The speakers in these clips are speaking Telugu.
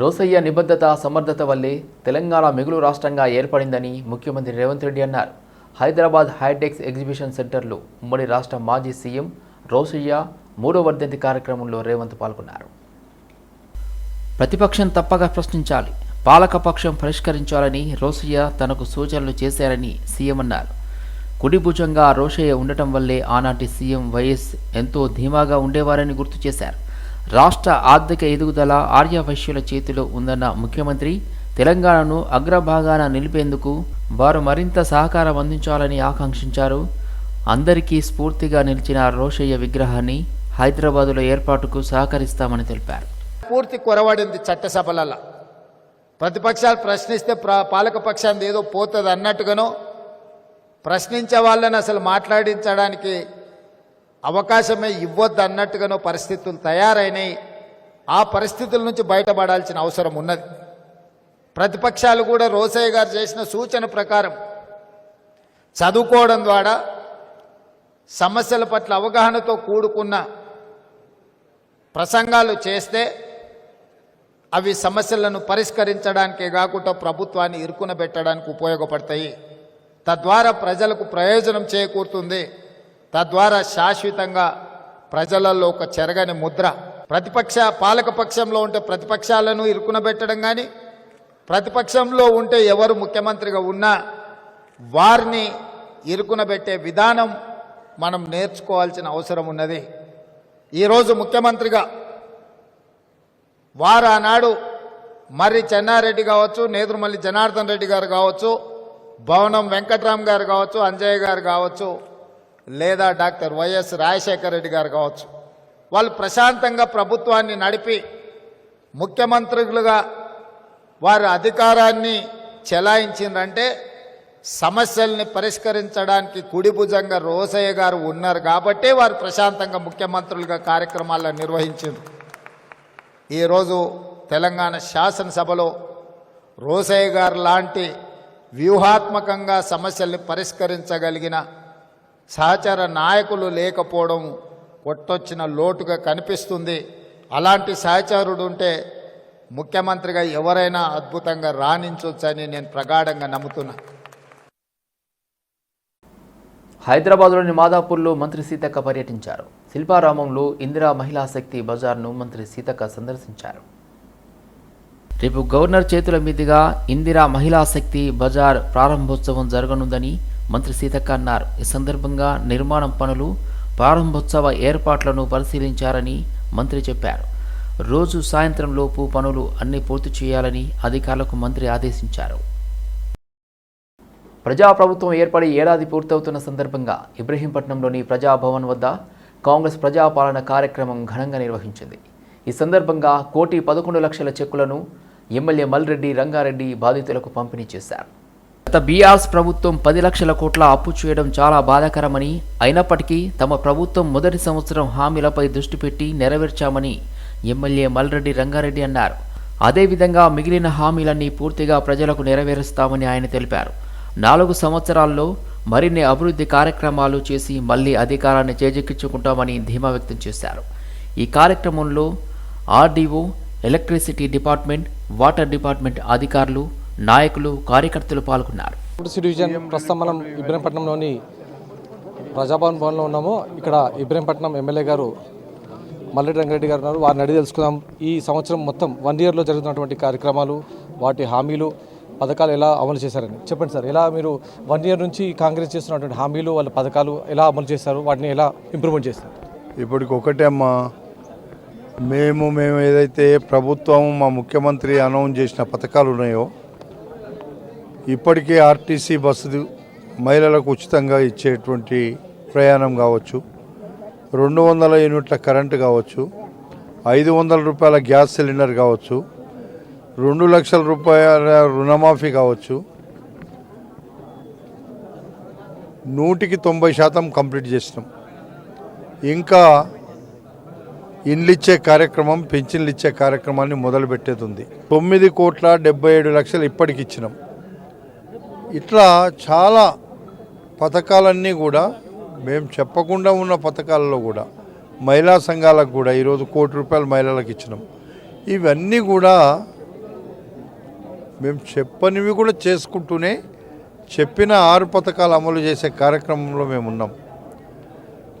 రోసయ్య నిబద్ధత సమర్థత వల్లే తెలంగాణ మిగులు రాష్ట్రంగా ఏర్పడిందని ముఖ్యమంత్రి రేవంత్ రెడ్డి అన్నారు. హైదరాబాద్ హైటెక్స్ ఎగ్జిబిషన్ సెంటర్లో ఉమ్మడి రాష్ట్ర మాజీ సీఎం రోసయ్య మూడో వర్ధంతి కార్యక్రమంలో రేవంత్ పాల్గొన్నారు. ప్రతిపక్షం తప్పక ప్రశ్నించాలి. పాలకపక్షం పరిష్కరించాలని రోసయ్య తనకు సూచనలు చేశారని సీఎం అన్నారు. కుడి భుజంగా రోషయ్య ఉండటం వల్లే ఆనాటి సీఎం వైఎస్ ఎంతో ధీమాగా ఉండేవారని గుర్తు చేశారు. రాష్ట్ర ఆర్థిక ఎదుగుదల ఆర్యవైశ్యుల చేతిలో ఉందన్న ముఖ్యమంత్రి తెలంగాణను అగ్రభాగాన నిలిపేందుకు వారు మరింత సహకారం అందించాలని ఆకాంక్షించారు. అందరికీ స్ఫూర్తిగా నిలిచిన రోషయ్య విగ్రహాన్ని హైదరాబాదులో ఏర్పాటుకు సహకరిస్తామని తెలిపారు. పూర్తి కొరవడింది చట్టసభలలో ప్రతిపక్షాలు ప్రశ్నిస్తే ప్ర పాలకపక్షాన్ని ఏదో పోతుంది అన్నట్టుగానో ప్రశ్నించే వాళ్ళని అసలు మాట్లాడించడానికి అవకాశమే ఇవ్వద్దు అన్నట్టుగానో పరిస్థితులు తయారైనాయి. ఆ పరిస్థితుల నుంచి బయటపడాల్సిన అవసరం ఉన్నది. ప్రతిపక్షాలు కూడా రోసయ్య గారు చేసిన సూచన ప్రకారం చదువుకోవడం ద్వారా సమస్యల పట్ల అవగాహనతో కూడుకున్న ప్రసంగాలు చేస్తే అవి సమస్యలను పరిష్కరించడానికే కాకుండా ప్రభుత్వాన్ని ఇరుకున పెట్టడానికి ఉపయోగపడతాయి. తద్వారా ప్రజలకు ప్రయోజనం చేకూరుతుంది. తద్వారా శాశ్వతంగా ప్రజలలో ఒక చెరగని ముద్ర. ప్రతిపక్ష పాలక పక్షంలో ఉంటే ప్రతిపక్షాలను ఇరుకునబెట్టడం కానీ ప్రతిపక్షంలో ఉంటే ఎవరు ముఖ్యమంత్రిగా ఉన్నా వారిని ఇరుకునబెట్టే విధానం మనం నేర్చుకోవాల్సిన అవసరం ఉన్నది. ఈరోజు ముఖ్యమంత్రిగా వారు ఆనాడు మర్రి చెన్నారెడ్డి కావచ్చు నేదురుమల్లి జనార్దన్ రెడ్డి గారు కావచ్చు భవనం వెంకట్రామ్ గారు కావచ్చు అంజయ్య గారు కావచ్చు లేదా డాక్టర్ వైఎస్ రాజశేఖర రెడ్డి గారు కావచ్చు. వాళ్ళు ప్రశాంతంగా ప్రభుత్వాన్ని నడిపి ముఖ్యమంత్రులుగా వారి అధికారాన్ని చెలాయించిందంటే సమస్యల్ని పరిష్కరించడానికి కుడిభుజంగా రోసయ్య గారు ఉన్నారు కాబట్టే వారు ప్రశాంతంగా ముఖ్యమంత్రులుగా కార్యక్రమాలను నిర్వహించారు ఈరోజు తెలంగాణ శాసనసభలో రోసయ్య గారు లాంటి వ్యూహాత్మకంగా సమస్యల్ని పరిష్కరించగలిగిన సహచర నాయకులు లేకపోవడం కొట్టొచ్చిన లోటుగా కనిపిస్తుంది. అలాంటి సహచరుడు ఉంటే ముఖ్యమంత్రిగా ఎవరైనా అద్భుతంగా రాణించవచ్చని నేను ప్రగాఢంగా నమ్ముతున్నా. హైదరాబాద్లోని మాదాపూర్లో మంత్రి సీతక్క పర్యటించారు. శిల్పారామంలో ఇందిరా మహిళా శక్తి బజార్ను మంత్రి సీతక్క సందర్శించారు. రేపు గవర్నర్ చేతుల మీదుగా ఇందిరా మహిళా శక్తి బజార్ ప్రారంభోత్సవం జరగనుందని మంత్రి సీతక్క అన్నారు. ఈ సందర్భంగా నిర్మాణం పనులు ప్రారంభోత్సవ ఏర్పాట్లను పరిశీలించారని మంత్రి చెప్పారు. రోజు సాయంత్రం లోపు పనులు అన్ని పూర్తి చేయాలని అధికారులకు మంత్రి ఆదేశించారు. ప్రజాప్రభుత్వం ఏర్పడి ఏడాది పూర్తవుతున్న సందర్భంగా ఇబ్రహీంపట్నంలోని ప్రజాభవన్ వద్ద కాంగ్రెస్ ప్రజాపాలన కార్యక్రమం ఘనంగా నిర్వహించింది. ఈ సందర్భంగా కోటి పదకొండు లక్షల చెక్కులను ఎమ్మెల్యే మల్రెడ్డి రంగారెడ్డి బాధితులకు పంపిణీ చేశారు. గత బీఆర్ఎస్ ప్రభుత్వం పది లక్షల కోట్ల అప్పు చేయడం చాలా బాధాకరమని అయినప్పటికీ తమ ప్రభుత్వం మొదటి సంవత్సరం హామీలపై దృష్టి పెట్టి నెరవేర్చామని ఎమ్మెల్యే మల్రెడ్డి రంగారెడ్డి అన్నారు. అదేవిధంగా మిగిలిన హామీలన్నీ పూర్తిగా ప్రజలకు నెరవేరుస్తామని ఆయన తెలిపారు. నాలుగు సంవత్సరాల్లో మరిన్ని అభివృద్ధి కార్యక్రమాలు చేసి మళ్ళీ అధికారాన్ని చేజెక్కించుకుంటామని ధీమా వ్యక్తం చేశారు. ఈ కార్యక్రమంలో RDO electricity department water department అధికారులు నాయకులు కార్యకర్తలు పాల్గొన్నారు. సిటీ డివిజన్ ప్రస్తుతం మనం ఇబ్రహీంపట్నంలోని ప్రజాభవన్ భవన్లో ఉన్నాము. ఇక్కడ ఇబ్రహీంపట్నం ఎమ్మెల్యే గారు మల్లెడ్డి రంగారెడ్డి గారు ఉన్నారు. వారిని అడిగి తెలుసుకుందాం. ఈ సంవత్సరం మొత్తం వన్ ఇయర్లో జరుగుతున్నటువంటి కార్యక్రమాలు వాటి హామీలు పథకాలు ఎలా అమలు చేశారని. చెప్పండి సార్ ఎలా మీరు వన్ ఇయర్ నుంచి కాంగ్రెస్ చేస్తున్నటువంటి హామీలు వాళ్ళ పథకాలు ఎలా అమలు చేస్తారు వాటిని ఎలా ఇంప్రూవ్మెంట్ చేస్తారు? ఇప్పటికి ఒకటే అమ్మా మేము మేము ఏదైతే ప్రభుత్వం మా ముఖ్యమంత్రి అనౌన్స్ చేసిన పథకాలు ఉన్నాయో ఇప్పటికే ఆర్టీసీ బస్సు మహిళలకు ఉచితంగా ఇచ్చేటువంటి ప్రయాణం కావచ్చు. రెండు వందల యూనిట్ల కరెంటు కావచ్చు. ఐదు వందల రూపాయల గ్యాస్ సిలిండర్ కావచ్చు. రెండు లక్షల రూపాయల రుణమాఫీ కావచ్చు. నూటికి తొంభై శాతం కంప్లీట్ చేసినాం. ఇంకా ఇండ్లు ఇచ్చే కార్యక్రమం పెన్షన్లు ఇచ్చే కార్యక్రమాన్ని మొదలుపెట్టేది ఉంది. తొమ్మిది కోట్ల డెబ్బై ఏడు లక్షలు ఇప్పటికి ఇచ్చినాం. ఇట్లా చాలా పథకాలన్నీ కూడా మేము చెప్పకుండా ఉన్న పథకాలలో కూడా మహిళా సంఘాలకు కూడా ఈరోజు కోటి రూపాయలు మహిళలకు ఇచ్చినాం. ఇవన్నీ కూడా మేము చెప్పనివి కూడా చేసుకుంటూనే చెప్పిన ఆరు పథకాలు అమలు చేసే కార్యక్రమంలో మేము ఉన్నాం.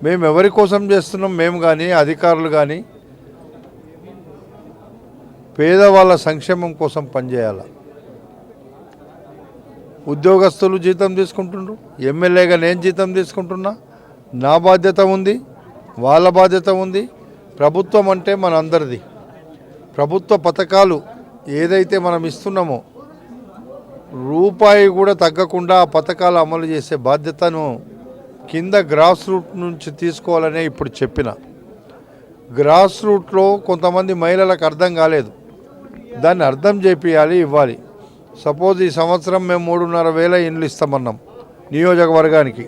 మేము ఎవరి కోసం చేస్తున్నాం మేము కానీ అధికారులు కానీ పేదవాళ్ళ సంక్షేమం కోసం పనిచేయాలి? ఉద్యోగస్తులు జీతం తీసుకుంటుండ్రు ఎమ్మెల్యేగా నేను జీతం తీసుకుంటున్నా. నా బాధ్యత ఉంది వాళ్ళ బాధ్యత ఉంది. ప్రభుత్వం అంటే మన అందరిది ప్రభుత్వ పథకాలు ఏదైతే మనం ఇస్తున్నామో రూపాయి కూడా తగ్గకుండా ఆ పథకాలు అమలు చేసే బాధ్యతను కింద గ్రాస్ రూట్ నుంచి తీసుకోవాలనే ఇప్పుడు చెప్పిన. గ్రాస్ రూట్లో కొంతమంది మహిళలకు అర్థం కాలేదు. దాన్ని అర్థం చేపియాలి ఇవ్వాలి. సపోజ్ ఈ సంవత్సరం మేము మూడున్నర వేల ఇండ్లు ఇస్తామన్నాం నియోజకవర్గానికి.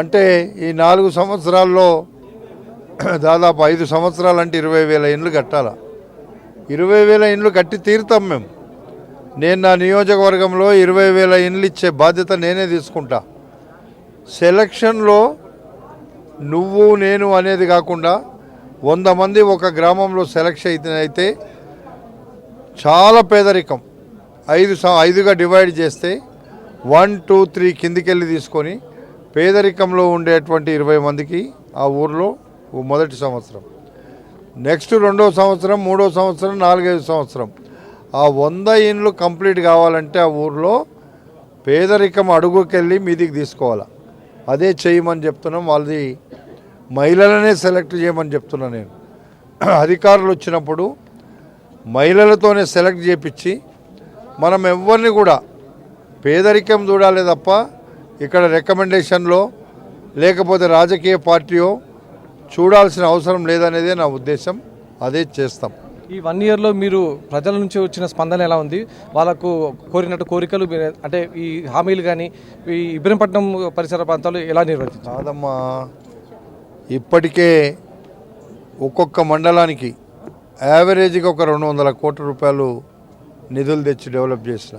అంటే ఈ నాలుగు సంవత్సరాల్లో దాదాపు ఐదు సంవత్సరాలు అంటే ఇరవై వేల ఇండ్లు కట్టాలా. ఇరవై వేల ఇండ్లు కట్టి తీరుతాం మేము. నేను నా నియోజకవర్గంలో ఇరవై వేల ఇండ్లు ఇచ్చే బాధ్యత నేనే తీసుకుంటా. సెలక్షన్లో నువ్వు నేను అనేది కాకుండా వంద మంది ఒక గ్రామంలో సెలక్షన్ అయితే అయితే చాలా పేదరికం. ఐదు ఐదుగా డివైడ్ చేస్తే వన్ టూ త్రీ కిందికెళ్ళి తీసుకొని పేదరికంలో ఉండేటువంటి ఇరవై మందికి ఆ ఊర్లో ఓ మొదటి సంవత్సరం. నెక్స్ట్ రెండో సంవత్సరం మూడో సంవత్సరం నాలుగైదు సంవత్సరం. ఆ వంద ఇండ్లు కంప్లీట్ కావాలంటే ఆ ఊర్లో పేదరికం అడుగుకెళ్ళి మీదికి తీసుకోవాలి. అదే చేయమని చెప్తున్నాం. వాళ్ళది మహిళలనే సెలెక్ట్ చేయమని చెప్తున్నా నేను. అధికారులు వచ్చినప్పుడు మహిళలతోనే సెలెక్ట్ చేపించి మనం ఎవరిని కూడా పేదరికం చూడాలి తప్ప ఇక్కడ రికమెండేషన్లో లేకపోతే రాజకీయ పార్టీయో చూడాల్సిన అవసరం లేదనేదే నా ఉద్దేశం. అదే చేస్తాం. ఈ వన్ ఇయర్లో మీరు ప్రజల నుంచి వచ్చిన స్పందన ఎలా ఉంది? వాళ్ళకు కోరినట్టు కోరికలు అంటే ఈ హామీలు కానీ ఈ ఇబ్రహీంపట్నం పరిసర ప్రాంతాలు ఎలా నిర్వర్తించారు కాదమ్మా. ఇప్పటికే ఒక్కొక్క మండలానికి యావరేజ్గా ఒక రెండు వందల కోట్ల రూపాయలు నిధులు తెచ్చి డెవలప్ చేసిన.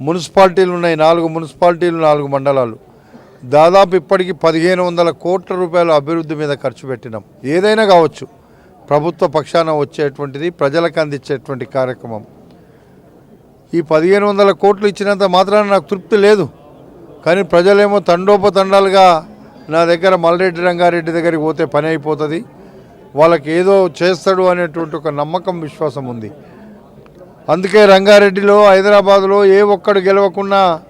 మున్సిపాలిటీలు ఉన్నాయి నాలుగు మున్సిపాలిటీలు నాలుగు మండలాలు. దాదాపు ఇప్పటికి పదిహేను వందల కోట్ల రూపాయలు అభివృద్ధి మీద ఖర్చు పెట్టినాం. ఏదైనా కావచ్చు ప్రభుత్వ పక్షాన వచ్చేటువంటిది ప్రజలకు అందించేటువంటి కార్యక్రమం. ఈ పదిహేను వందల కోట్లు ఇచ్చినంత మాత్రాన నాకు తృప్తి లేదు. కానీ ప్రజలేమో తండోపతండాలుగా నా దగ్గర మల్రెడ్డి రంగారెడ్డి దగ్గరికి పోతే పని అయిపోతుంది. వాళ్ళకి ఏదో చేస్తాడు అనేటువంటి ఒక నమ్మకం విశ్వాసం ఉంది. అందుకే రంగారెడ్డిలో హైదరాబాద్లో ఏ ఒక్కడు గెలవకున్నా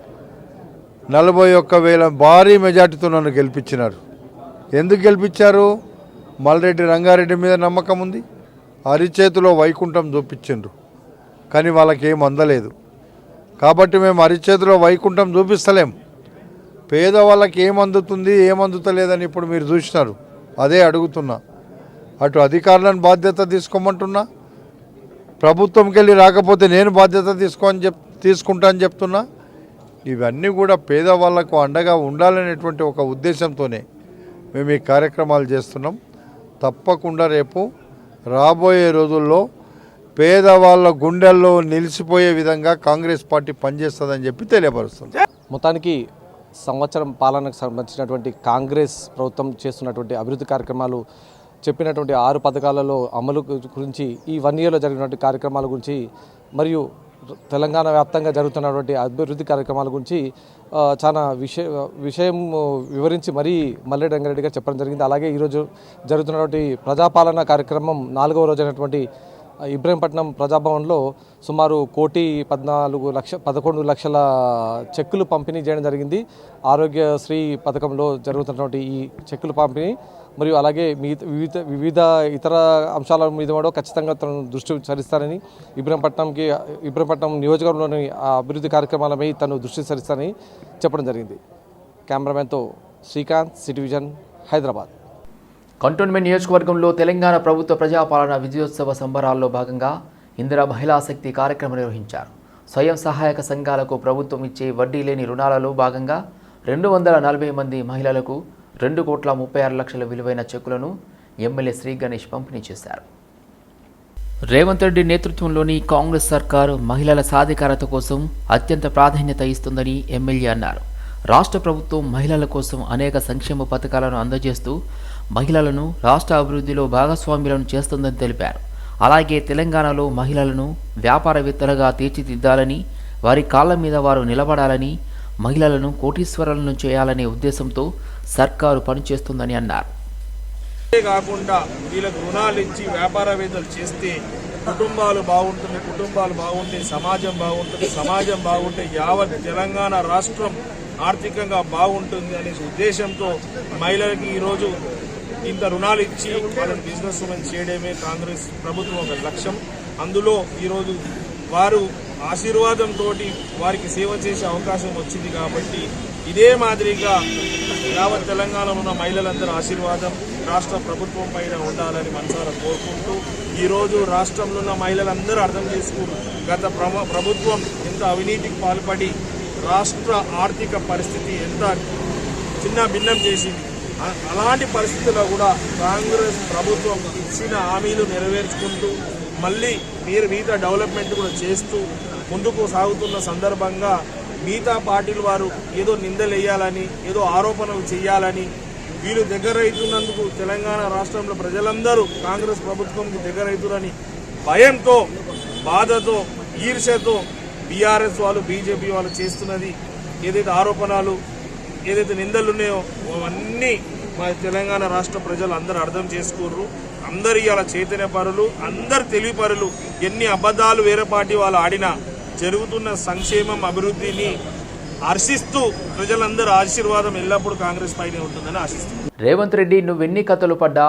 నలభై ఒక్క వేల భారీ మెజార్టీతో నన్ను గెలిపించినారు. ఎందుకు గెలిపించారు? మల్రెడ్డి రంగారెడ్డి మీద నమ్మకం ఉంది. అరిచేతిలో వైకుంఠం చూపించిండ్రు. కానీ వాళ్ళకేం అందలేదు. కాబట్టి మేము అరిచేతిలో వైకుంఠం చూపిస్తలేం. పేదవాళ్ళకి ఏం అందుతుంది ఏం అందుతలేదని ఇప్పుడు మీరు చూసినారు. అదే అడుగుతున్నా. అటు అధికారులను బాధ్యత తీసుకోమంటున్నా. ప్రభుత్వంకి వెళ్ళి రాకపోతే నేను బాధ్యత తీసుకోని చెప్ తీసుకుంటా అని చెప్తున్నా. ఇవన్నీ కూడా పేదవాళ్ళకు అండగా ఉండాలనేటువంటి ఒక ఉద్దేశంతోనే మేము ఈ కార్యక్రమాలు చేస్తున్నాం. తప్పకుండా రేపు రాబోయే రోజుల్లో పేదవాళ్ళ గుండెల్లో నిలిచిపోయే విధంగా కాంగ్రెస్ పార్టీ పనిచేస్తుందని చెప్పి తెలియపరుస్తుంది మొత్తానికి సంవత్సరం పాలనకు సంబంధించినటువంటి కాంగ్రెస్ ప్రభుత్వం చేస్తున్నటువంటి అభివృద్ధి కార్యక్రమాలు చెప్పినటువంటి ఆరు పథకాలలో అమలు గురించి ఈ వన్ ఇయర్లో జరిగినటువంటి కార్యక్రమాల గురించి మరియు తెలంగాణ వ్యాప్తంగా జరుగుతున్నటువంటి అభివృద్ధి కార్యక్రమాల గురించి చాలా విషయ విషయం వివరించి మరీ మల్లె రంగారెడ్డి గారు చెప్పడం జరిగింది. అలాగే ఈరోజు జరుగుతున్నటువంటి ప్రజాపాలన కార్యక్రమం నాలుగవ రోజు అయినటువంటి ఇబ్రహీంపట్నం ప్రజాభవన్లో సుమారు కోటి పద్నాలుగు లక్ష పదకొండు లక్షల చెక్కులు పంపిణీ చేయడం జరిగింది. ఆరోగ్యశ్రీ పథకంలో జరుగుతున్నటువంటి ఈ చెక్కులు పంపిణీ మరియు అలాగే మీ వివిధ వివిధ ఇతర అంశాల మీద కూడా ఖచ్చితంగా తను దృష్టి సారిస్తారని ఇబ్రహీంపట్నంకి ఇబ్రహీంపట్నం నియోజకవర్గంలోని అభివృద్ధి కార్యక్రమాలపై తను దృష్టి సారిస్తారని చెప్పడం జరిగింది. కెమెరామెన్తో Srikanth City Vision Hyderabad. Cantonment నియోజకవర్గంలో తెలంగాణ ప్రభుత్వ ప్రజాపాలన విజయోత్సవ సంబరాల్లో భాగంగా ఇందిరా మహిళా శక్తి కార్యక్రమం నిర్వహించారు. స్వయం సహాయక సంఘాలకు ప్రభుత్వం ఇచ్చే వడ్డీ లేని రుణాలలో భాగంగా రెండు వందల నలభై మంది మహిళలకు రెండు కోట్ల ముప్పై ఆరు లక్షల విలువైన చెక్కులను ఎమ్మెల్యే శ్రీ గణేష్ పంపిణీ చేశారు. రేవంత్ రెడ్డి నేతృత్వంలోని కాంగ్రెస్ సర్కారు మహిళల సాధికారత కోసం అత్యంత ప్రాధాన్యత ఇస్తుందని ఎమ్మెల్యే అన్నారు. రాష్ట్ర ప్రభుత్వం మహిళల కోసం అనేక సంక్షేమ పథకాలను అందజేస్తూ మహిళలను రాష్ట్ర అభివృద్ధిలో భాగస్వామ్యులను చేస్తుందని తెలిపారు. అలాగే తెలంగాణలో మహిళలను వ్యాపారవేత్తలుగా తీర్చిదిద్దాలని వారి కాళ్ళ మీద వారు నిలబడాలని మహిళలను కోటీశ్వరులను చేయాలనే ఉద్దేశంతో సర్కారు పనిచేస్తుందని అన్నారు. కాకుండా వీళ్ళకు రుణాలు ఇచ్చి వ్యాపారవేత్తలు చేస్తే కుటుంబాలు బాగుంటుంది కుటుంబాలు బాగుంటే సమాజం బాగుంటుంది సమాజం బాగుంటే యావత్ తెలంగాణ రాష్ట్రం ఆర్థికంగా బాగుంటుంది అనే ఉద్దేశంతో మహిళలకి ఈరోజు ఇంత రుణాలు ఇచ్చి వాళ్ళని బిజినెస్ ఉమెన్ చేయడమే కాంగ్రెస్ ప్రభుత్వం ఒక లక్ష్యం. అందులో ఈరోజు వారు ఆశీర్వాదంతో వారికి సేవ చేసే అవకాశం వచ్చింది కాబట్టి ఇదే మాదిరిగా యావత్ తెలంగాణలో ఉన్న మహిళలందరూ ఆశీర్వాదం రాష్ట్ర ప్రభుత్వం పైన ఉండాలని మనసారా కోరుకుంటూ ఈరోజు రాష్ట్రంలో ఉన్న మహిళలందరూ అర్థం చేసుకుని గత ప్రభుత్వం ఎంత అవినీతికి పాల్పడి రాష్ట్ర ఆర్థిక పరిస్థితి ఎంత చిన్న భిన్నం చేసింది. అలాంటి పరిస్థితుల్లో కూడా కాంగ్రెస్ ప్రభుత్వం ఇచ్చిన హామీలు నెరవేర్చుకుంటూ మళ్ళీ మీరు మిగతా డెవలప్మెంట్ కూడా చేస్తూ ముందుకు సాగుతున్న సందర్భంగా మిగతా పార్టీల వారు ఏదో నిందలేయాలని ఏదో ఆరోపణలు చేయాలని వీళ్ళు దగ్గర అవుతున్నందుకు తెలంగాణ రాష్ట్రంలో ప్రజలందరూ కాంగ్రెస్ ప్రభుత్వంకి దగ్గర అవుతున్నారని భయంతో బాధతో ఈర్ష్యతో బీఆర్ఎస్ వాళ్ళు బీజేపీ వాళ్ళు చేస్తున్నది ఏదైతే ఆరోపణలు ఏదైతే నిందలు ఉన్నాయో అవన్నీ మా తెలంగాణ రాష్ట్ర ప్రజలు అందరూ అర్థం చేసుకుర్రు. అందరు ఇవాళ చైతన్య పరులు అందరు తెలివి పరులు ఎన్ని అబద్ధాలు వేరే పార్టీ వాళ్ళు ఆడినా జరుగుతున్న సంక్షేమం అభివృద్ధిని హర్షిస్తూ ప్రజలందరూ ఆశీర్వాదం ఎల్లప్పుడూ కాంగ్రెస్ పైనే ఉంటుందని ఆశిస్తుంది రేవంత్ రెడ్డి నువ్వెన్ని కథలు పడ్డా?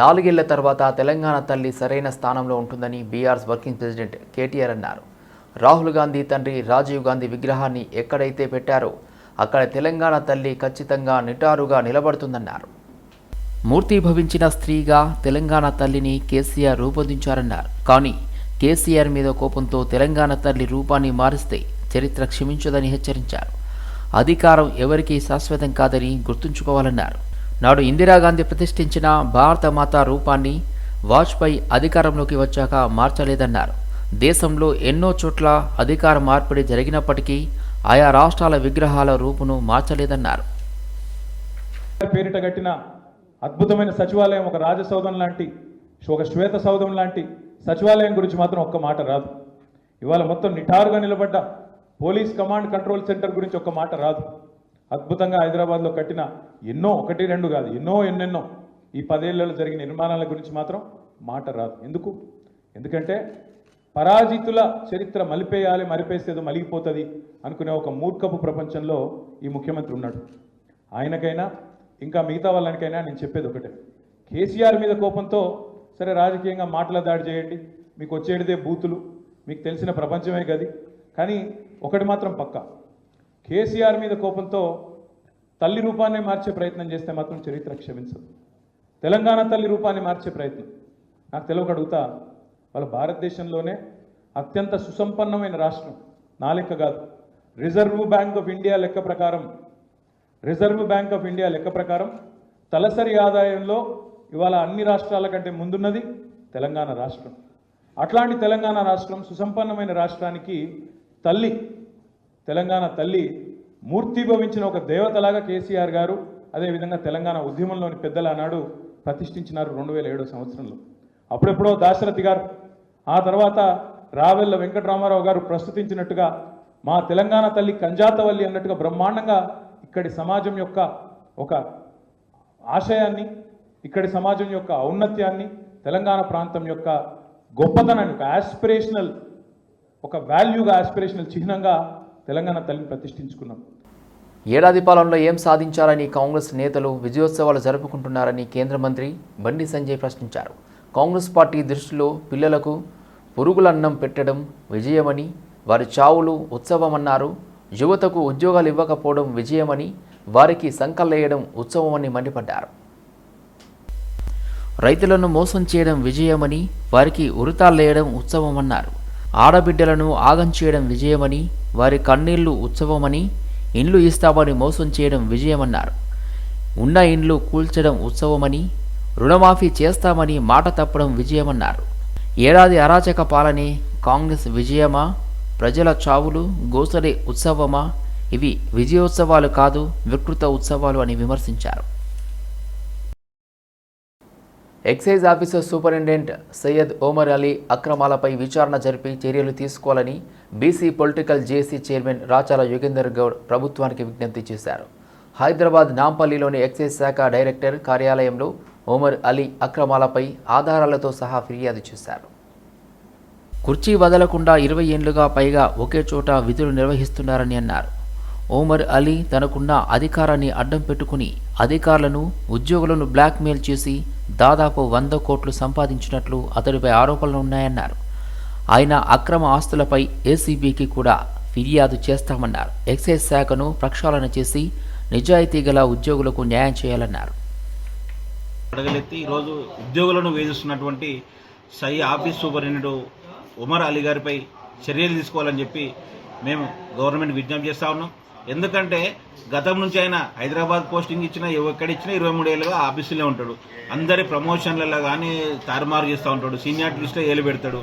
నాలుగేళ్ళ తర్వాత తెలంగాణ తల్లి సరైన స్థానంలో ఉంటుందని బీఆర్ఎస్ వర్కింగ్ ప్రెసిడెంట్ కేటీఆర్ అన్నారు. రాహుల్ గాంధీ తండ్రి రాజీవ్ గాంధీ విగ్రహాన్ని ఎక్కడైతే పెట్టారో అక్కడ తెలంగాణ తల్లి ఖచ్చితంగా నిటారుగా నిలబడుతుందన్నారు. మూర్తిభవించిన స్త్రీగా తెలంగాణ తల్లిని కేసీఆర్ రూపొందించారన్నారు. కానీ కేసీఆర్ మీద కోపంతో తెలంగాణ తల్లి రూపాన్ని మారిస్తే చరిత్ర క్షమించదని హెచ్చరించారు. అధికారం ఎవరికీ శాశ్వతం కాదని గుర్తుంచుకోవాలన్నారు. నాడు ఇందిరాగాంధీ ప్రతిష్ఠించిన భారత మాత రూపాన్ని వాజ్పేయి అధికారంలోకి వచ్చాక మార్చలేదన్నారు. దేశంలో ఎన్నో చోట్ల అధికార మార్పిడి జరిగినప్పటికీ ఆయా రాష్ట్రాల విగ్రహాల రూపును మార్చలేదన్నారు. పేరిట కట్టిన అద్భుతమైన సచివాలయం ఒక రాజసౌధం లాంటి ఒక శ్వేత సౌధం లాంటి సచివాలయం గురించి మాత్రం ఒక్క మాట రాదు. ఇవాళ మొత్తం నిఠారుగా నిలబడ్డ పోలీస్ కమాండ్ కంట్రోల్ సెంటర్ గురించి ఒక్క మాట రాదు. అద్భుతంగా హైదరాబాద్లో కట్టిన ఎన్నో ఒకటి రెండు కాదు ఎన్నో ఎన్నెన్నో ఈ పదేళ్ళలో జరిగిన నిర్మాణాల గురించి మాత్రం మాట రాదు. ఎందుకు? ఎందుకంటే పరాజితుల చరిత్ర మలిపేయాలి మరిపేసేదో మలిగిపోతుంది అనుకునే ఒక మూర్ఖపు ప్రపంచంలో ఈ ముఖ్యమంత్రి ఉన్నాడు. ఆయనకైనా ఇంకా మిగతా వాళ్ళనికైనా నేను చెప్పేది ఒకటే. కేసీఆర్ మీద కోపంతో సరే రాజకీయంగా మాటల దాడి చేయండి మీకు వచ్చేటిదే బూతులు మీకు తెలిసిన ప్రపంచమే గది. కానీ ఒకటి మాత్రం పక్క. కేసీఆర్ మీద కోపంతో తల్లి రూపాన్ని మార్చే ప్రయత్నం చేస్తే మాత్రం చరిత్ర క్షమించదు. తెలంగాణ తల్లి రూపాన్ని మార్చే ప్రయత్నం. నాకు తెలియక అడుగుతా వాళ్ళ భారతదేశంలోనే అత్యంత సుసంపన్నమైన రాష్ట్రం. నా లెక్క కాదు. రిజర్వ్ బ్యాంక్ ఆఫ్ ఇండియా లెక్క ప్రకారం రిజర్వ్ బ్యాంక్ ఆఫ్ ఇండియా లెక్క ప్రకారం తలసరి ఆదాయంలో ఇవాళ అన్ని రాష్ట్రాల కంటే ముందున్నది తెలంగాణ రాష్ట్రం. అట్లాంటి తెలంగాణ రాష్ట్రం సుసంపన్నమైన రాష్ట్రానికి తల్లి తెలంగాణ తల్లి మూర్తిభవించిన ఒక దేవతలాగా కేసీఆర్ గారు అదేవిధంగా తెలంగాణ ఉద్యమంలోని పెద్దల ఆనాడు ప్రతిష్ఠించినారు రెండు వేల ఏడో సంవత్సరంలో. అప్పుడెప్పుడో దాశరథి గారు ఆ తర్వాత రావెల్ల వెంకటరామారావు గారు ప్రస్తుతించినట్టుగా మా తెలంగాణ తల్లి కంజాతవల్లి అన్నట్టుగా బ్రహ్మాండంగా ఇక్కడి సమాజం యొక్క ఒక ఆశయాన్ని ఇక్కడి సమాజం యొక్క ఔన్నత్యాన్ని తెలంగాణ ప్రాంతం యొక్క గొప్పతనాన్ని ఒక ఆస్పిరేషనల్ ఒక వాల్యూగా ఆస్పిరేషనల్ చిహ్నంగా తెలంగాణ తల్లిని ప్రతిష్ఠించుకున్నాం. ఏడాది పాలనలో ఏం సాధించాలని కాంగ్రెస్ నేతలు విజయోత్సవాలు జరుపుకుంటున్నారని కేంద్ర మంత్రి బండి సంజయ్ ప్రశ్నించారు. కాంగ్రెస్ పార్టీ దృష్టిలో పిల్లలకు పురుగులన్నం పెట్టడం విజయమని వారి చావులు ఉత్సవమన్నారు యువతకు ఉద్యోగాలు ఇవ్వకపోవడం విజయమని వారికి సంకల్లేయడం ఉత్సవమని మండిపడ్డారు. రైతులను మోసం చేయడం విజయమని వారికి ఉరితాలేయడం ఉత్సవమన్నారు. ఆడబిడ్డలను ఆగం చేయడం విజయమని వారి కన్నీళ్ళు ఉత్సవమని ఇండ్లు ఇస్తామని మోసం చేయడం విజయమన్నారు. ఉన్న ఇండ్లు కూల్చడం ఉత్సవమని రుణమాఫీ చేస్తామని మాట తప్పడం విజయమన్నారు. ఏడాది అరాచక పాలని కాంగ్రెస్ విజయమా? ప్రజల చావులు గోసలే ఉత్సవమా? ఇవి విజయోత్సవాలు కాదు వికృత ఉత్సవాలు అని విమర్శించారు. Excise officer superintendent Syed Omar Ali అక్రమాలపై విచారణ జరిపి చర్యలు తీసుకోవాలని BC political JC chairman Rachala Yogender Goud ప్రభుత్వానికి విజ్ఞప్తి చేశారు. హైదరాబాద్ నాంపల్లిలోని ఎక్సైజ్ శాఖ డైరెక్టర్ కార్యాలయంలో ఓమర్ అలీ అక్రమాలపై ఆధారాలతో సహా ఫిర్యాదు చేశారు. కుర్చీ వదలకుండా ఇరవై ఏళ్ళుగా పైగా ఒకే చోట విధులు నిర్వహిస్తున్నారని అన్నారు. ఓమర్ అలీ తనకున్న అధికారాన్ని అడ్డం పెట్టుకుని అధికారులను ఉద్యోగులను బ్లాక్మెయిల్ చేసి దాదాపు వంద కోట్లు సంపాదించినట్లు అతడిపై ఆరోపణలు ఉన్నాయన్నారు. ఆయన అక్రమ ఆస్తులపై ఏసీబీకి కూడా ఫిర్యాదు చేస్తామన్నారు. ఎక్సైజ్ శాఖను ప్రక్షాళన చేసి నిజాయితీ గల ఉద్యోగులకు న్యాయం చేయాలన్నారు. అడగలెత్తి ఈరోజు ఉద్యోగులను వేధిస్తున్నటువంటి సై ఆఫీస్ సూపరింటెండెంట్ ఉమర్ అలీ గారిపై చర్యలు తీసుకోవాలని చెప్పి మేము గవర్నమెంట్ విజ్ఞప్తి చేస్తా ఉన్నాం. ఎందుకంటే గతం నుంచి ఆయన హైదరాబాద్ పోస్టింగ్ ఇచ్చినా ఎక్కడ ఇచ్చినా ఇరవై మూడు ఏళ్ళుగా ఆఫీసులో ఉంటాడు. అందరి ప్రమోషన్లలో కానీ తారుమారు చేస్తూ ఉంటాడు. సీనియారిటీ ఏలు పెడతాడు.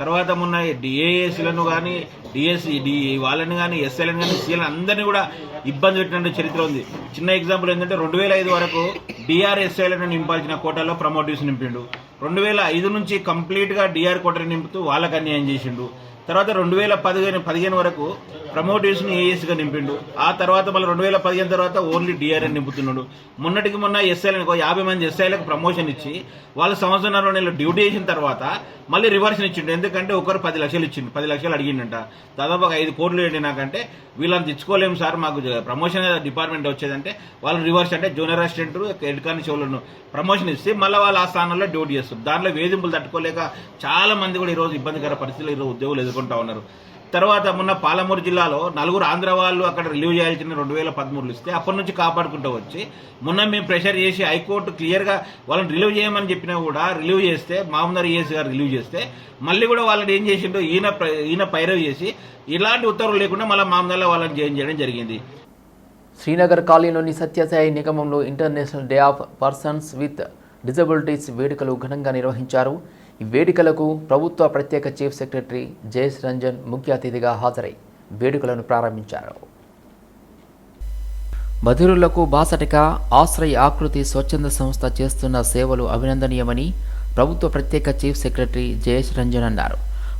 తర్వాత మొన్న డిఏఎస్లను కానీ డిఎస్సి డి వాళ్ళని కానీ ఎస్ఎల్ని కానీ సీఎల్ అందరినీ కూడా ఇబ్బంది పెట్టిన చరిత్ర ఉంది. చిన్న ఎగ్జాంపుల్ ఏంటంటే రెండు వేల ఐదు వరకు డిఆర్ఎస్ఐలను నింపాల్సిన కోటాలో ప్రమోటివ్స్ నింపిండు. రెండు వేల ఐదు నుంచి కంప్లీట్గా డిఆర్ కోటని నింపుతూ వాళ్ళకి అన్యాయం చేసిండు. తర్వాత రెండు వేల పదిహేను పదిహేను వరకు ప్రమోటేషన్ ఏఎస్గా నింపిండు. ఆ తర్వాత మళ్ళీ రెండు వేల పదిహేను తర్వాత ఓన్లీ డిఆర్ఎన్ నింపుతున్నాడు. మొన్నటికి మొన్న ఎస్ఐలకు యాభై మంది ఎస్ఐలకు ప్రమోషన్ ఇచ్చి వాళ్ళు సంవత్సరంలో నెలలు డ్యూటీ చేసిన తర్వాత మళ్ళీ రివర్షన్ ఇచ్చిండు. ఎందుకంటే ఒకరు పది లక్షలు ఇచ్చిండు. పది లక్షలు అడిగిండంట. దాదాపు ఒక ఐదు కోట్లు ఏంటి నాకంటే వీళ్ళని తెచ్చుకోలేము సార్. మాకు ప్రమోషన్ డిపార్ట్మెంట్ వచ్చేదంటే వాళ్ళు రివర్స్ అంటే జూనియర్ అసిస్టెంట్ హెడ్ కానిస్టేబుల్ను ప్రమోషన్ ఇస్తే మళ్ళీ వాళ్ళు ఆ స్థానంలో డ్యూటీ చేస్తారు. దాంట్లో వేధింపులు తట్టుకోలేక చాలా మంది కూడా ఈరోజు ఇబ్బందికర పరిస్థితులు ఈరోజు ఉద్యోగులు ఎదుర్కొంటా ఉన్నారు. తర్వాత మొన్న పాలమూరు జిల్లాలో నలుగురు ఆంధ్ర వాళ్ళు అక్కడ రిలీవ్ చేయాల్సిన రెండు వేల పదమూడులు ఇస్తే అప్పటి నుంచి కాపాడుకుంటూ వచ్చి మొన్న మేము ప్రెషర్ చేసి హైకోర్టు క్లియర్గా వాళ్ళని రిలీవ్ చేయమని చెప్పినా కూడా రిలీవ్ చేస్తే మామూలు ఈఎస్ గారు రిలీవ్ చేస్తే మళ్ళీ కూడా వాళ్ళని ఏం చేసిండో ఈయన ప్ర- ఈయన పైరవ్ చేసి ఇలాంటి ఉత్తర్వులు లేకుండా మళ్ళీ మామూలు వాళ్ళని జాయిన్ చేయడం జరిగింది. శ్రీనగర్ కాలనీలోని Sathya Sai నిగమంలో international day of persons with disabilities వేడుకలు ఘనంగా నిర్వహించారు. ఈ వేడుకలకు ప్రభుత్వ ప్రత్యేక చీఫ్ సెక్రటరీ జయేష్ రంజన్ ముఖ్య అతిథిగా హాజరై వేడుకలను ప్రారంభించారు. బధిరులకు బాసటక ఆశ్రయ ఆకృతి స్వచ్ఛంద సంస్థ చేస్తున్న సేవలు అభినందనీయమని ప్రభుత్వ ప్రత్యేక చీఫ్ సెక్రటరీ జయేష్ రంజన్ అన్నారు.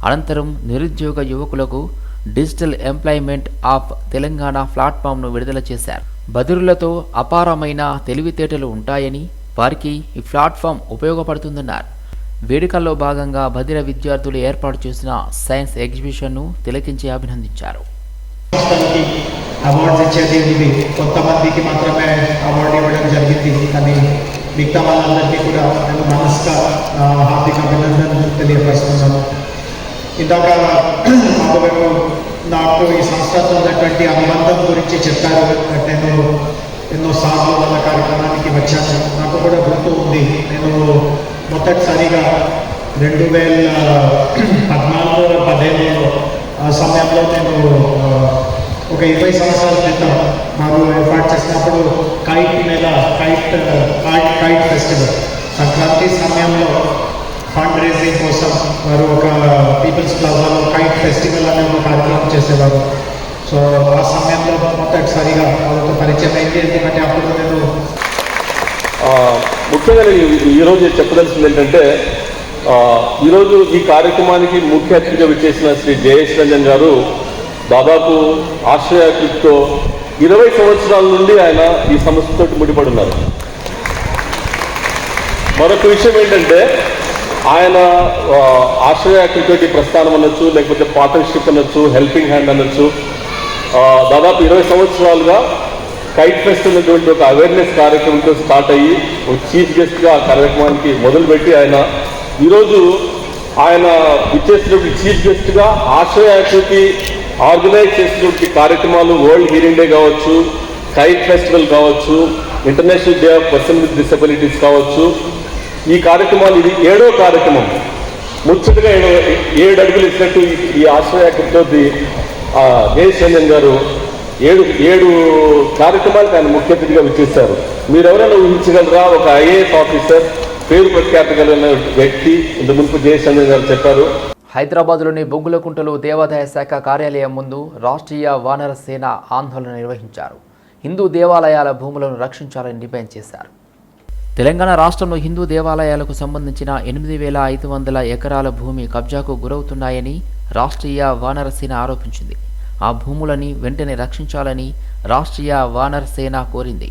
అనంతరం నిరుద్యోగ యువకులకు డిజిటల్ ఎంప్లాయ్మెంట్ ఆఫ్ తెలంగాణ ప్లాట్ఫామ్ను విడుదల చేశారు. బధిరులతో అపారమైన తెలివితేటలు ఉంటాయని వారికి ఈ ప్లాట్ఫామ్ ఉపయోగపడుతుందన్నారు. వేడుకల్లో భాగంగా భద్ర విద్యార్థులు ఏర్పాటు చేసిన సైన్స్ ఎగ్జిబిషన్ను తిలకించి అభినందించారు. అవార్డు అవార్డ్స్ ఇచ్చేది ఉంది కొంతమందికి మాత్రమే అవార్డు ఇవ్వడం జరిగింది కానీ మిగతా వాళ్ళందరికీ కూడా నేను మనసుగా హార్దిక అభినందనలు తెలియపరుస్తున్నాను. ఇందాక మాధవరావు నాకు ఈ సంస్థతో ఉన్నటువంటి అనుబంధం గురించి చెప్పారు. నేను ఎన్నో సార్లు వాళ్ళ కార్యక్రమానికి వచ్చాను. నాకు కూడా గుర్తు ఉంది. నేను మొదటిసారిగా రెండు వేల పద్నాలుగు పదిహేను ఆ సమయంలో నేను ఒక ఇరవై సంవత్సరాల క్రితం మాకు ఏర్పాటు చేసినప్పుడు కైట్ మీద kite kite kite festival. Sankranti సమయంలో ఫండ్ రేజింగ్ కోసం వారు ఒక పీపుల్స్ ప్లాజాలో కైట్ ఫెస్టివల్ అనే ఒక కార్యక్రమం చేసేవారు. సో ఆ సమయంలో మొదటిసారిగా వాళ్ళతో పరిచయం అయింది. ఎందుకంటే అప్పుడు నేను ముఖ్యంగా నేను ఈ- ఈరోజు చెప్పదలసింది ఏంటంటే ఈరోజు ఈ కార్యక్రమానికి ముఖ్య అతిథిగా విచ్చేసిన శ్రీ జయేష్ రంజన్ గారు దాదాపు ఆశ్రయాకృతితో ఇరవై సంవత్సరాల నుండి ఆయన ఈ సంస్థతో ముడిపడి ఉన్నారు మరొక విషయం ఏంటంటే ఆయన ఆ, ఆశ్రయాకృతి ప్రస్థానం అనొచ్చు లేకపోతే పార్ట్నర్షిప్ అనొచ్చు హెల్పింగ్ హ్యాండ్ అనొచ్చు. దాదాపు ఇరవై సంవత్సరాలుగా కైట్ ఫెస్ట్ ఉన్నటువంటి ఒక అవేర్నెస్ కార్యక్రమంతో స్టార్ట్ అయ్యి ఒక చీఫ్ గెస్ట్గా ఆ కార్యక్రమానికి మొదలుపెట్టి ఆయన ఈరోజు ఆయన ఇచ్చేసినటువంటి చీఫ్ గెస్ట్గా ఆశ్రయాకృతి ఆర్గనైజ్ చేసినటువంటి కార్యక్రమాలు వరల్డ్ హీరింగ్ డే కావచ్చు కైట్ ఫెస్టివల్ కావచ్చు international day of person with disabilities కావచ్చు. ఈ కార్యక్రమాలు ఇది ఏడో కార్యక్రమం. ముచ్చటగా ఏడు ఏడు అడుగులు ఇచ్చినట్టు ఈ- ఈ ఆశ్రయాకృతితో జయేష్ గారు ఏడు ఏడు కార్యక్రమాలకు ఆయన ముఖ్య అతిథిగా విచ్చేస్తారు మీరు ఎవరైనా ఊహించగలరా? ఒక ఐఏఎస్ ఆఫీసర్ పేరు ప్రఖ్యాతగలిగిన వ్యక్తి ఇంత మునుపు జయేష్ గారు చెప్పారు. హైదరాబాద్లోని బొగ్గులకుంటలో దేవాదాయ శాఖ కార్యాలయం ముందు రాష్ట్రీయ వానర సేన ఆందోళన నిర్వహించారు. హిందూ దేవాలయాల భూములను రక్షించాలని డిమాండ్ చేశారు. తెలంగాణ రాష్ట్రంలో హిందూ దేవాలయాలకు సంబంధించిన ఎనిమిది వేల ఐదు వందల ఎకరాల భూమి కబ్జాకు గురవుతున్నాయని రాష్ట్రీయ వానరసేన ఆరోపించింది. ఆ భూములని వెంటనే రక్షించాలని రాష్ట్రీయ వానర్ సేన కోరింది.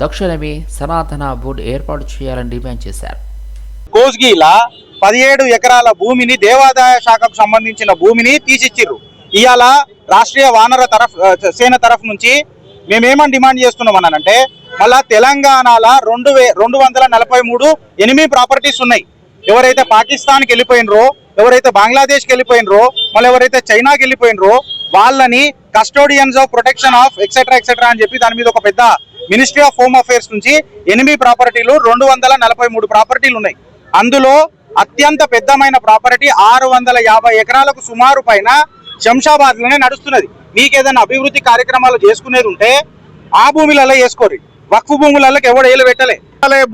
తక్షణమే సనాతన బోర్డు ఏర్పాటు చేయాలని డిమాండ్ చేశారు. కోస్గిలా పదిహేడు ఎకరాల భూమిని దేవాదాయ శాఖకు సంబంధించిన భూమిని తీసిచ్చిర్రు. ఇవాళ రాష్ట్రీయ వానర తరఫ్ సేన తరఫు నుంచి మేమేమని డిమాండ్ చేస్తున్నాం అనంటే మళ్ళా తెలంగాణలో రెండు వే రెండు వందల నలభై మూడు ఎనిమిది ప్రాపర్టీస్ ఉన్నాయి. ఎవరైతే పాకిస్తాన్కి వెళ్ళిపోయినరో ఎవరైతే బంగ్లాదేశ్కి వెళ్ళిపోయినరో మళ్ళీ ఎవరైతే చైనాకి వెళ్ళిపోయినరో వాళ్ళని custodians of protection of etcetera etcetera అని చెప్పి దాని మీద ఒక పెద్ద మినిస్ట్రీ ఆఫ్ హోమ్ అఫేర్స్ నుంచి ఎనిమిది ప్రాపర్టీలు రెండు వందల నలభై మూడు ప్రాపర్టీలు ఉన్నాయి. అందులో అత్యంత పెద్దమైన ప్రాపర్టీ ఆరు వందల యాభై ఎకరాలకు సుమారు పైన శంషాబాద్లోనే నడుస్తున్నది. నీకేదైనా అభివృద్ధి కార్యక్రమాలు చేసుకునేది ఉంటే ఆ భూమిలలో వేసుకోరు. వక్ఫ్ భూములలో ఎవడు ఏలు పెట్టలే.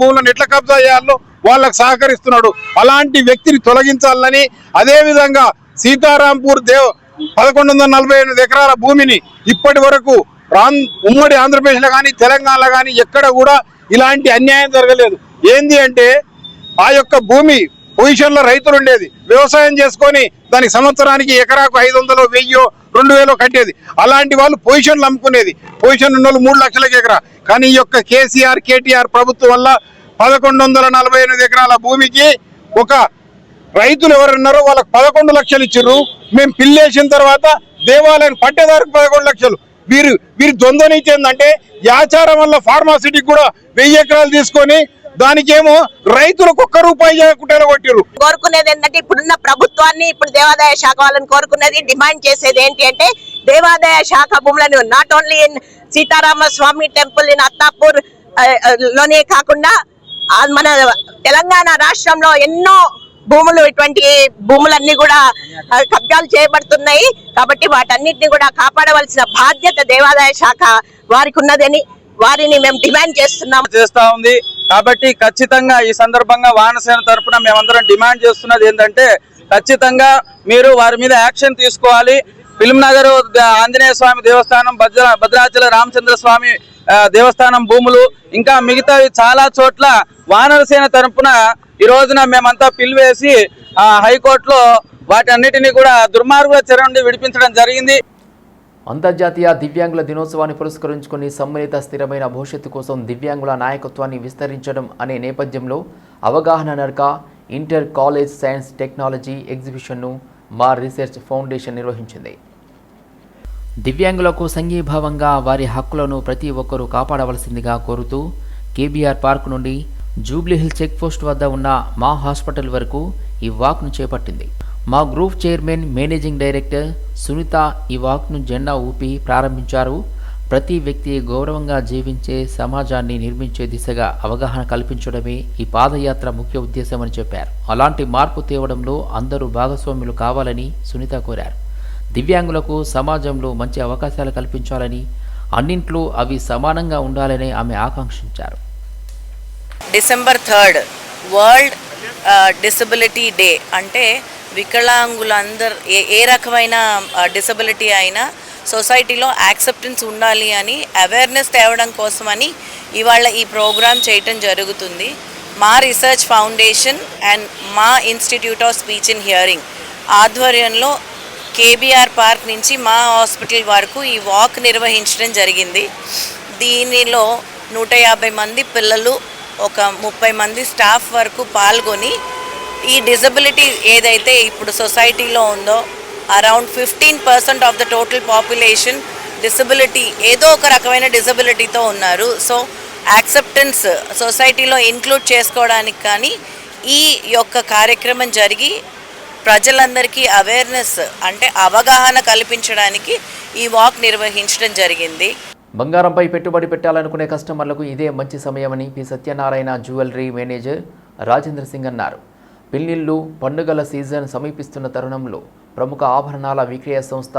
భూములను ఎట్లా కబ్జా చేయాలో వాళ్ళకు సహకరిస్తున్నాడు. అలాంటి వ్యక్తిని తొలగించాలని అదే విధంగా సీతారాంపూర్ దేవ్ పదకొండు వందల నలభై ఎనిమిది ఎకరాల భూమిని ఇప్పటి వరకు ఉమ్మడి ఆంధ్రప్రదేశ్లో కానీ తెలంగాణలో కానీ ఎక్కడ కూడా ఇలాంటి అన్యాయం జరగలేదు. ఏంది అంటే ఆ యొక్క భూమి పొజిషన్లో రైతులు ఉండేది. వ్యవసాయం చేసుకొని దానికి సంవత్సరానికి ఎకరాకు ఐదు వందలు వెయ్యో రెండు వేలో కట్టేది. అలాంటి వాళ్ళు పొజిషన్లు అమ్ముకునేది. పొజిషన్ ఉన్న వాళ్ళు మూడు లక్షలకి ఎకరా. కానీ ఈ యొక్క కేసీఆర్ కేటీఆర్ ప్రభుత్వం వల్ల పదకొండు వందల నలభై ఎనిమిది ఎకరాల భూమికి ఒక రైతులు ఎవరున్నారో వాళ్ళకి పదకొండు లక్షలు ఇచ్చిర్రు. మేము పిల్లేసిన తర్వాత దేవాలయం పట్టేదారికి పదకొండు లక్షలు. వీరు వీరి ద్వంద్వ నీతి ఏంటంటే యాచారం వల్ల ఫార్మాసిటీకి కూడా వెయ్యి ఎకరాలు తీసుకొని దానికేమో రైతులకు ఒక్క రూపాయి చేయకుండా కొట్టిర్రు. కోరుకునేది ఏంటంటే ఇప్పుడున్న ప్రభుత్వాన్ని ఇప్పుడు దేవాదాయ శాఖ వాళ్ళని కోరుకునేది డిమాండ్ చేసేది ఏంటి అంటే దేవాదాయ శాఖ భూములను not only in Sitarama Swamy temple in అత్తాపూర్లోనే కాకుండా మన తెలంగాణ రాష్ట్రంలో ఎన్నో భూములు ఇటువంటి భూములన్నీ కూడా కబ్జాలు చేయబడుతున్నాయి. కాబట్టి వాటన్నిటిని కూడా కాపాడవలసిన బాధ్యత దేవాదాయ శాఖ వారికి ఉన్నదని వారిని మేము డిమాండ్ చేస్తున్నాం. చేస్తా ఉంది. కాబట్టి ఖచ్చితంగా ఈ సందర్భంగా వానసేన తరపున మేమందరం డిమాండ్ చేస్తున్నది ఏంటంటే ఖచ్చితంగా మీరు వారి మీద యాక్షన్ తీసుకోవాలి. ఫిల్మ్ నగర్ ఆంజనేయ స్వామి దేవస్థానం భద్ర భద్రాచల రామచంద్ర స్వామి దేవస్థానం భూములు ఇంకా మిగతావి చాలా చోట్ల వానరసేన తరపున ఈ రోజున మేమంతా పిలివేసి ఆ హైకోర్టులో వాటన్నిటినీ కూడా దుర్మార్గుల చెర నుండి విడిపించడం జరిగింది. అంతర్జాతీయ దివ్యాంగుల దినోత్సవాన్ని పురస్కరించుకుని సమ్మిళిత స్థిరమైన భవిష్యత్తు కోసం దివ్యాంగుల నాయకత్వాన్ని విస్తరించడం అనే నేపథ్యంలో అవగాహన నడక ఇంటర్ కాలేజ్ సైన్స్ టెక్నాలజీ ఎగ్జిబిషన్ను మా రీసెర్చ్ ఫౌండేషన్ నిర్వహించింది. దివ్యాంగులకు సంఘీభావంగా వారి హక్కులను ప్రతి ఒక్కరూ కాపాడవలసిందిగా కోరుతూ కేబీఆర్ పార్క్ నుండి జూబ్లీహిల్ చెక్పోస్ట్ వద్ద ఉన్న మా హాస్పిటల్ వరకు ఈ వాక్ను చేపట్టింది. మా group chairman managing director Sunitha ఈ వాక్ను జెండా ఊపి ప్రారంభించారు. ప్రతి వ్యక్తి గౌరవంగా జీవించే సమాజాన్ని నిర్మించే దిశగా అవగాహన కల్పించడమే ఈ పాదయాత్ర ముఖ్య ఉద్దేశమని చెప్పారు. అలాంటి మార్పు తేవడంలో అందరూ భాగస్వాములు కావాలని సునీత కోరారు. దివ్యాంగులకు సమాజంలో మంచి అవకాశాలు కల్పించాలని అన్నింట్లో అవి సమానంగా ఉండాలని ఆమె ఆకాంక్షించారు. December third world disability day అంటే వికలాంగులందరు ఏ ఏ రకమైన డిసబిలిటీ అయినా సొసైటీలో యాక్సెప్టెన్స్ ఉండాలి అని అవేర్నెస్ తేవడం కోసమని ఇవాళ ఈ ప్రోగ్రాం చేయటం జరుగుతుంది. మా రీసెర్చ్ ఫౌండేషన్ అండ్ మా institute of speech and hearing ఆధ్వర్యంలో కేబీఆర్ పార్క్ నుంచి మా హాస్పిటల్ వరకు ఈ వాక్ నిర్వహించడం జరిగింది. దీనిలో నూట యాభై మంది పిల్లలు ఒక ముప్పై మంది స్టాఫ్ వరకు పాల్గొని ఈ డిజబిలిటీ ఏదైతే ఇప్పుడు సొసైటీలో ఉందో around fifteen percent of the total population disability ఏదో ఒక రకమైన డిసబిలిటీతో ఉన్నారు. సో యాక్సెప్టెన్స్ సొసైటీలో ఇంక్లూడ్ చేసుకోవడానికి కానీ ఈ యొక్క కార్యక్రమం జరిగి ప్రజలందరికీ అవేర్నెస్ అంటే అవగాహన కల్పించడానికి ఈ వాక్ నిర్వహించడం జరిగింది. బంగారంపై పెట్టుబడి పెట్టాలనుకునే కస్టమర్లకు ఇదే మంచి సమయమని P. Satyanarayana jewellery manager Rajendra Singh అన్నారు. పిల్లిళ్ళు పండుగల సీజన్ సమీపిస్తున్న తరుణంలో ప్రముఖ ఆభరణాల విక్రయ సంస్థ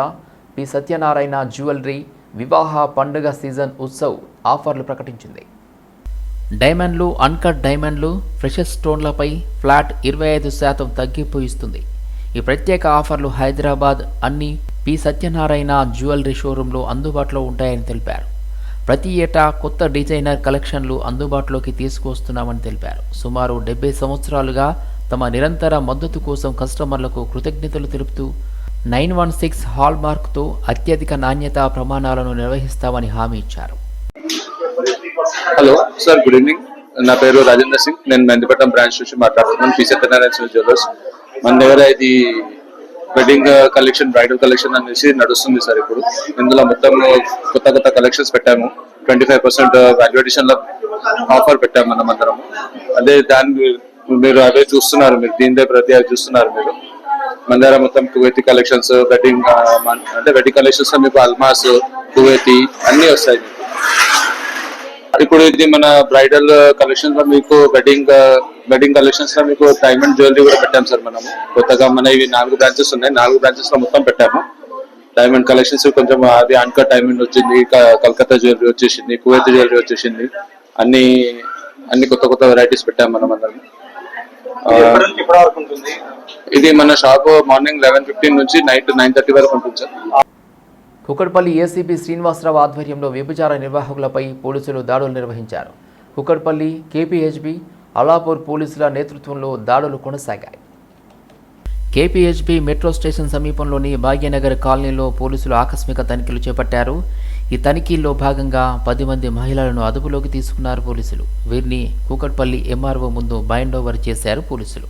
పి. సత్యనారాయణ జ్యువెలరీ వివాహ పండుగ సీజన్ ఉత్సవ్ ఆఫర్లు ప్రకటించింది. డైమండ్లు అన్కట్ డైమండ్లు ఫ్రెషెస్ స్టోన్లపై ఫ్లాట్ ఇరవై ఐదు శాతం తగ్గింపు ఇస్తుంది. ఈ ప్రత్యేక ఆఫర్లు హైదరాబాద్ అన్ని పి. సత్యనారాయణ జ్యువెలరీ షోరూంలో అందుబాటులో ఉంటాయని తెలిపారు. ప్రతి ఏటా కొత్త డిజైనర్ కలెక్షన్లు అందుబాటులోకి తీసుకువస్తున్నామని తెలిపారు. సుమారు డెబ్బై సంవత్సరాలుగా తమ నిరంతర మద్దతు కోసం కస్టమర్లకు కృతజ్ఞతలు తెలుపుతూ నైన్ వన్ సిక్స్ హాల్ మార్క్తో అత్యధిక నాణ్యత ప్రమాణాలను నిర్వహిస్తామని హామీ ఇచ్చారు. Hello sir good evening. నా పేరు రాజేంద్ర సింగ్. నేను నందిపట్నం బ్రాంచ్ నుంచి మాట్లాడుతున్నాను. పి. సత్యనారాయణ జ్యువెలర్స్. మన దగ్గర ఇది వెడ్డింగ్ కలెక్షన్ బ్రైడల్ కలెక్షన్ అనేసి నడుస్తుంది సార్ ఇప్పుడు. ఇందులో మొత్తం కొత్త కొత్త కలెక్షన్స్ పెట్టాము. ట్వంటీ ఫైవ్ పర్సెంట్ వాల్యుయేషన్లో ఆఫర్ పెట్టాము మనం అందరం. అదే దాన్ని మీరు అవే చూస్తున్నారు మీరు దీనిదే ప్రతి చూస్తున్నారు మీరు. మన దగ్గర మొత్తం కువైతి కలెక్షన్స్ వెడ్డింగ్ అంటే వెడ్డింగ్ కలెక్షన్స్ మీకు అల్మాస్ కువైతి అన్ని వస్తాయి ఇప్పుడు ఇది మన బ్రైడల్ కలెక్షన్స్లో మీకు వెడ్డింగ్ వెడ్డింగ్ కలెక్షన్స్లో మీకు డైమండ్ జ్యువెలరీ కూడా పెట్టాం సార్ మనము. కొత్తగా మన ఇవి నాలుగు బ్రాంచెస్ ఉన్నాయి. నాలుగు బ్రాంచెస్లో మొత్తం పెట్టాము. డైమండ్ కలెక్షన్స్ కొంచెం అది అన్కట్ డైమండ్ వచ్చింది కలకత్తా జ్యువెలరీ వచ్చేసింది కువైత్ జ్యువెలరీ వచ్చేసింది. అన్ని అన్ని కొత్త కొత్త వెరైటీస్ పెట్టాం మనం అందరం. ఇది మన షాప్ మార్నింగ్ లెవెన్ ఫిఫ్టీన్ నుంచి నైట్ నైన్ థర్టీ వరకు ఉంటుంది సార్. కుక్కడ్పల్లి ఏసీపీ శ్రీనివాసరావు ఆధ్వర్యంలో వ్యభిచార నిర్వాహకులపై పోలీసులు దాడులు నిర్వహించారు. కుక్కడ్పల్లి కేపీహెచ్బి అలాపూర్ పోలీసుల నేతృత్వంలో దాడులు కొనసాగాయి. కేపీహెచ్బి మెట్రో స్టేషన్ సమీపంలోని భాగ్యనగర్ కాలనీలో పోలీసులు ఆకస్మిక తనిఖీలు చేపట్టారు. ఈ తనిఖీల్లో భాగంగా పది మంది మహిళలను అదుపులోకి తీసుకున్నారు పోలీసులు. వీరిని కూకట్పల్లి ఎంఆర్ఓ ముందు బైండ్ ఓవర్ చేశారు పోలీసులు.